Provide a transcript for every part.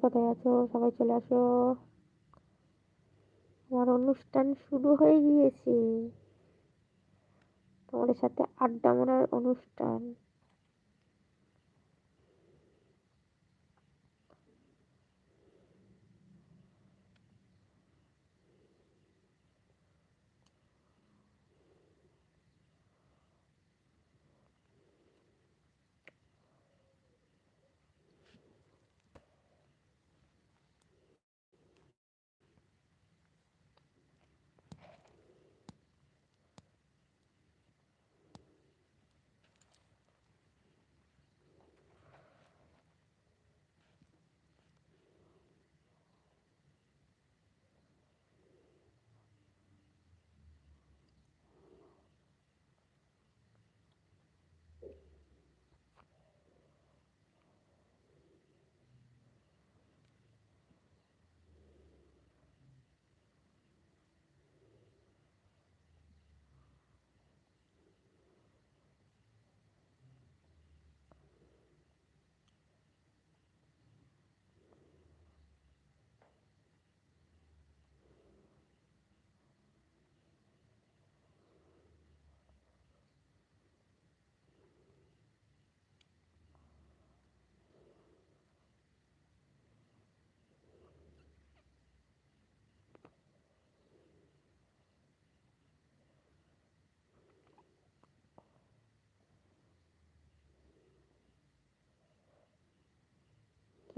কোথায় আছো? সবাই চলে আসো। আমার অনুষ্ঠান শুরু হয়ে গিয়েছে। তোমাদের সাথে আড্ডা মারার অনুষ্ঠান।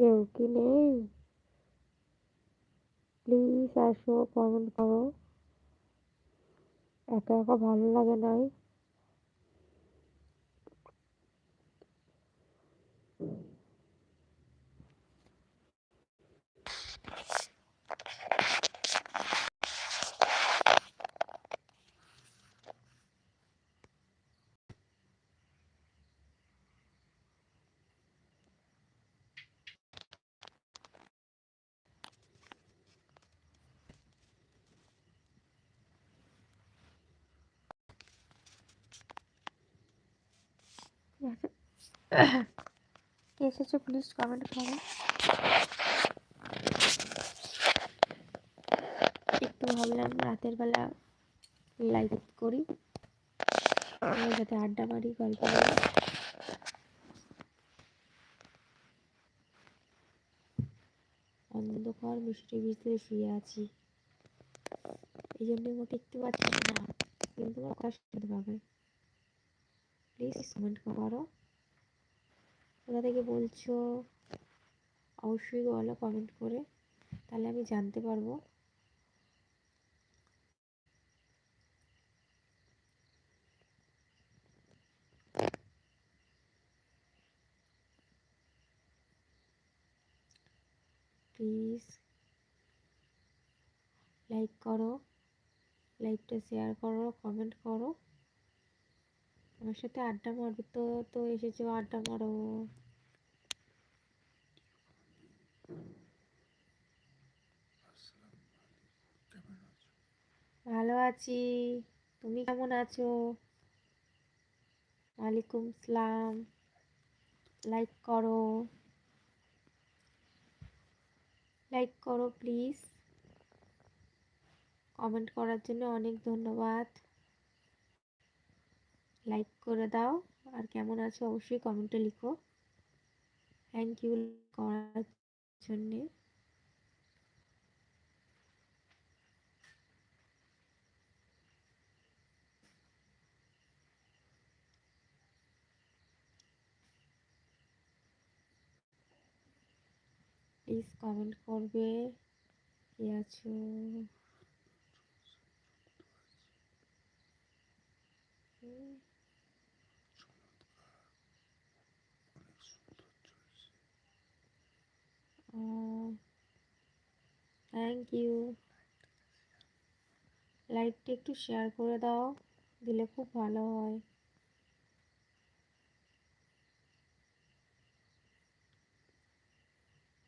কেউ কি নেই? প্লিজ আসো কমেন্ট করো। একা একা ভালো লাগে নাই কে এসেছ প্লিজ কমেন্ট করো একটু ভাবলাম রাতের বেলা লাইভ করি। সাথে আড্ডা মারি, গল্প করি। অন্ধকার, মিষ্টি ভিতরে শুয়ে আছি। এই জন্য আমাকে একটু পাচ্ছি না। কিন্তু আমার শুনতে পাবে। প্লিজ কমেন্ট করো। কোথা থেকে বলছো, অবশ্যই বলো কমেন্ট করে। তাহলে আমি জানতে পারব। প্লিজ লাইক করো লাইকটা শেয়ার করো কমেন্ট করো। আমার সাথে আড্ডা মারবে তো তো এসেছ আড্ডা মারো। ভালো আছি। তুমি কেমন আছো? ওয়ালাইকুম সালাম। লাইক করো। লাইক করো প্লিজ। কমেন্ট করার জন্য অনেক ধন্যবাদ। লাইক করে দাও। আর কেমন আছো অবশ্যই কমেন্টে লিখো। থ্যাংক ইউ করার জন্যে। প্লিজ কমেন্ট করবে কে আছো? থ্যাংক ইউ লাইভটা একটু শেয়ার করে দাও, দিলে খুব ভালো হয়।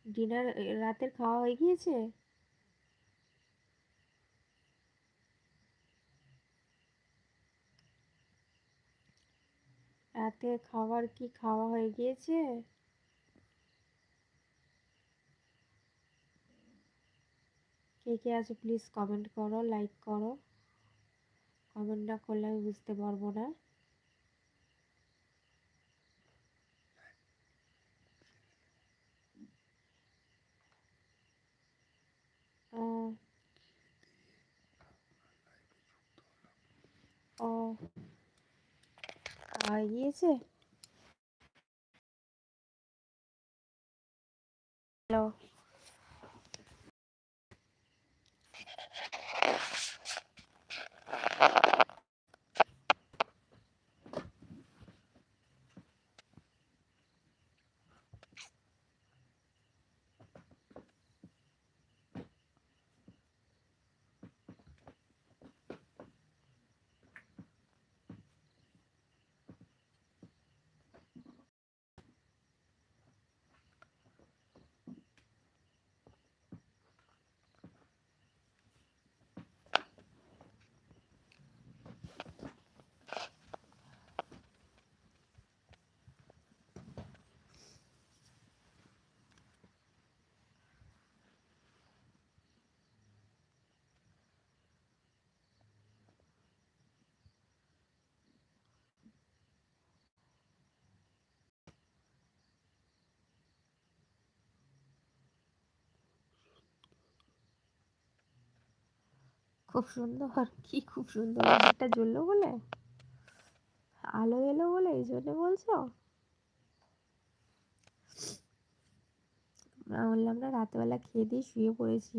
ডিনার রাতের খাওয়া হয়ে গিয়েছে? রাতের খাবার কি খাওয়া হয়ে গিয়েছে? কে কে আছে প্লিজ কমেন্ট করো লাইক করো। কমেন্ট না করলে আমি বুঝতে পারব না। গিয়েছে? হ্যালো। খুব সুন্দর। কি খুব সুন্দর। লাইটটা জ্বললো বলে? আলো এলো বলে? এই জন্য বলছো? বললাম, না, রাতেবেলা খেয়ে দিয়ে শুয়ে পড়েছি।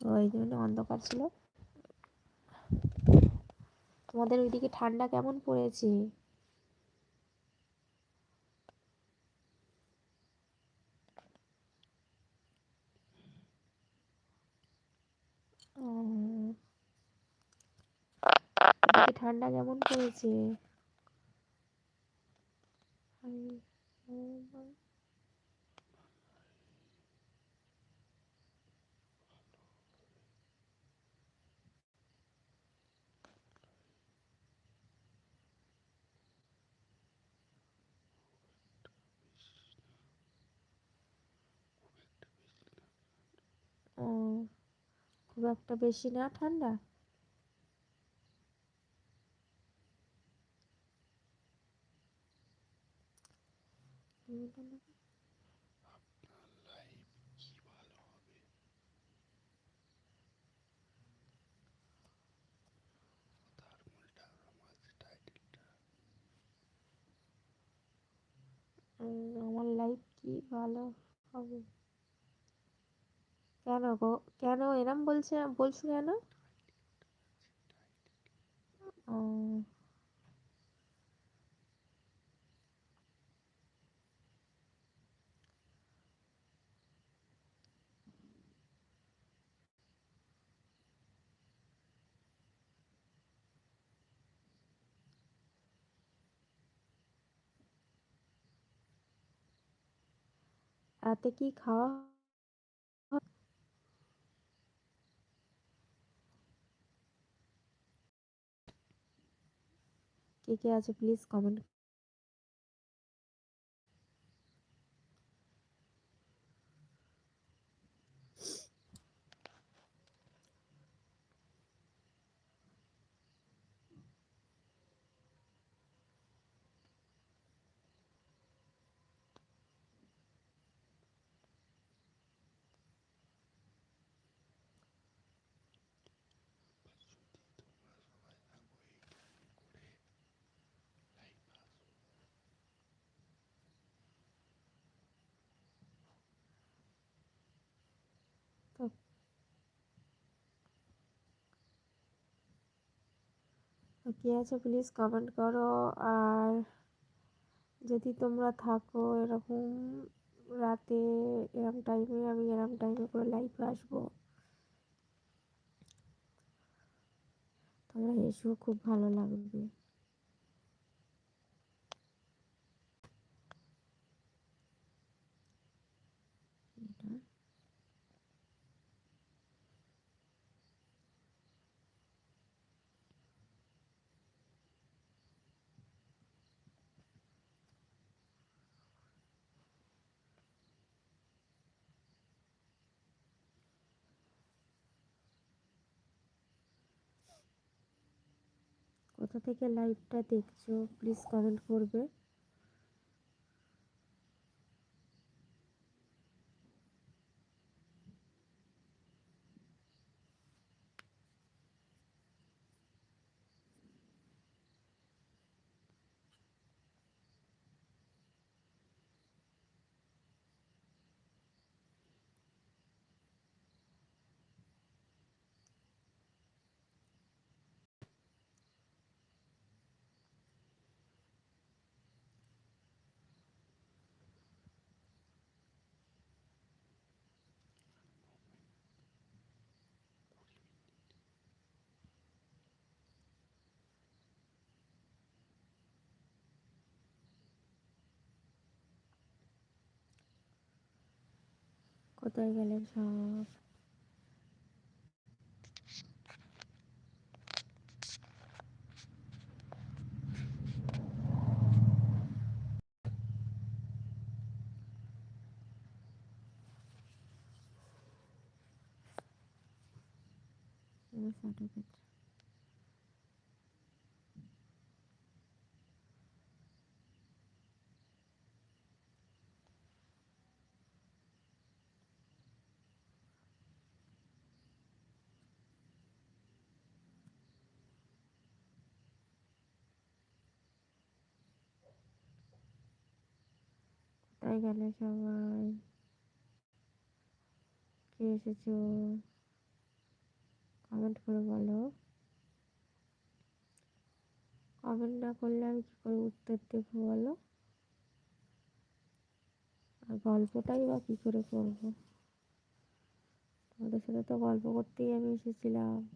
তো এই জন্য অন্ধকার ছিল। তোমাদের ওইদিকে ঠান্ডা কেমন পড়েছে? ওদিকে ঠান্ডা কেমন পড়েছে? খুব একটা বেশি না ঠান্ডা? আমার লাইফ কি ভালো হবে? কেন গো? কেন? এরম বলছে বলছো কেন? ও। রাতে কি খাওয়া হয়? কে কে আছে প্লিজ কমেন্ট কে আছে প্লিজ কমেন্ট করো। আর যদি তোমরা থাকো এরকম রাতে এরম টাইমে আমি এরম টাইমে করে লাইভে আসব। তোমরা এসো খুব ভালো লাগবে। কোথা থেকে লাইভটা দেখছ প্লিজ কমেন্ট করবে। কোথায় গেলেন সব? সার্টিফিকেট গেলে সবাই। কে এসেছ? কমেন্ট করে বলো। কমেন্ট না করলে আমি কী করে উত্তর দেবো বলো? আর গল্পটাই বা কী করে করব? তোমাদের সাথে তো গল্প করতেই আমি এসেছিলাম।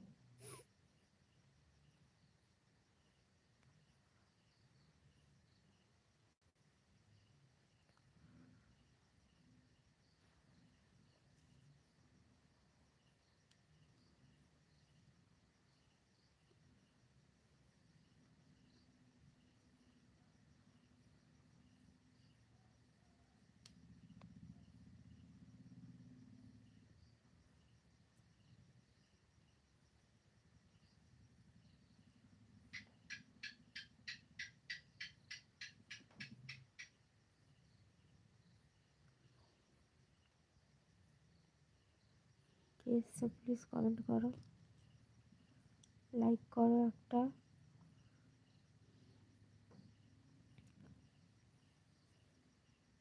এসছো প্লিজ কমেন্ট করো। লাইক করো একটা।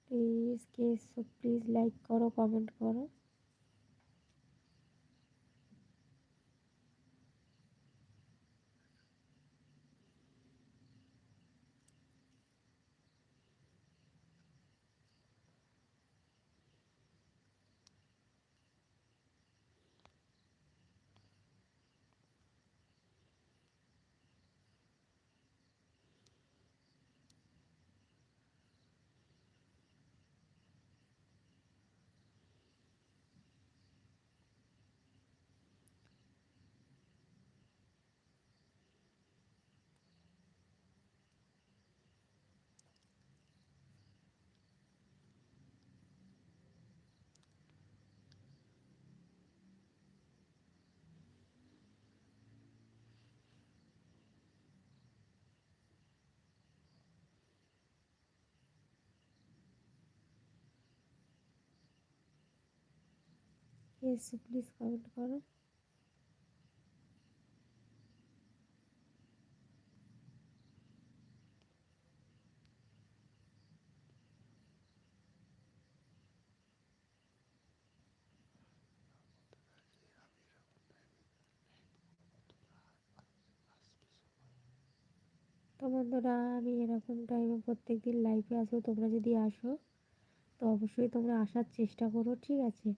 প্লিজ কে এসছো প্লিজ লাইক করো কমেন্ট করো। এসছো প্লিজ কমেন্ট করো। তো বন্ধুরা, আমি এরকম টাইমে প্রত্যেক দিন লাইভে আসব, তোমরা যদি আসো, তো অবশ্যই তোমরা আসার চেষ্টা করো, ঠিক আছে?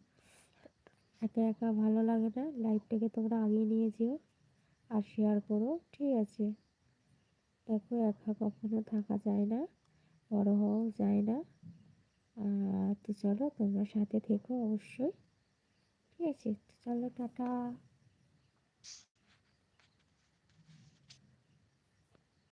একা একা ভালো লাগে না লাইভটাকে তোমরা আগিয়ে নিয়ে যেও আর শেয়ার করো, ঠিক আছে? দেখো, একা কখনো থাকা যায় না, বড় হওয়াও যায় না। তো চলো, তোমরা সাথে থেকো অবশ্যই, ঠিক আছে? চলো, টাটা।